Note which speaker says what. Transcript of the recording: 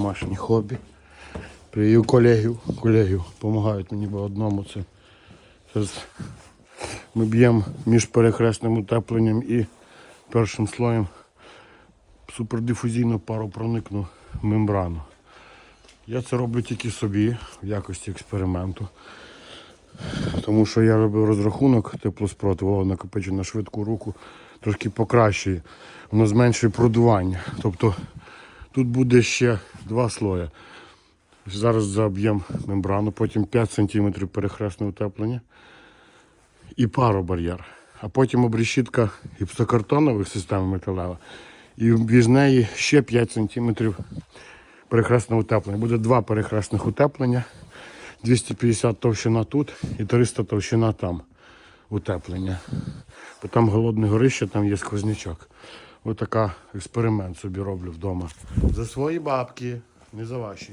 Speaker 1: домашнє хобі. Привів колегів, колегів допомагають мені по одному. Це зараз ми б'ємо між перехресним утепленням і першим слоєм супердифузійну паропроникну мембрану. Я це роблю тільки собі в якості експерименту. Тому що я робив розрахунок теплоспротиву, накопичу на швидку руку, трошки покращує. Воно зменшує продування. Тобто тут буде ще два слої. Зараз заб'ємо мембрану, потім 5 см перехресне утеплення і паробар'єр. А потім обрешітка гіпсокартонових систем металева. І між неї ще 5 см перехресного утеплення. Буде два перехресних утеплення. 250 товщина тут і 300 товщина там утеплення. Бо там голодне горище, там є сквознячок. Ось така експеримент собі роблю вдома. За свої бабки, не за ваші.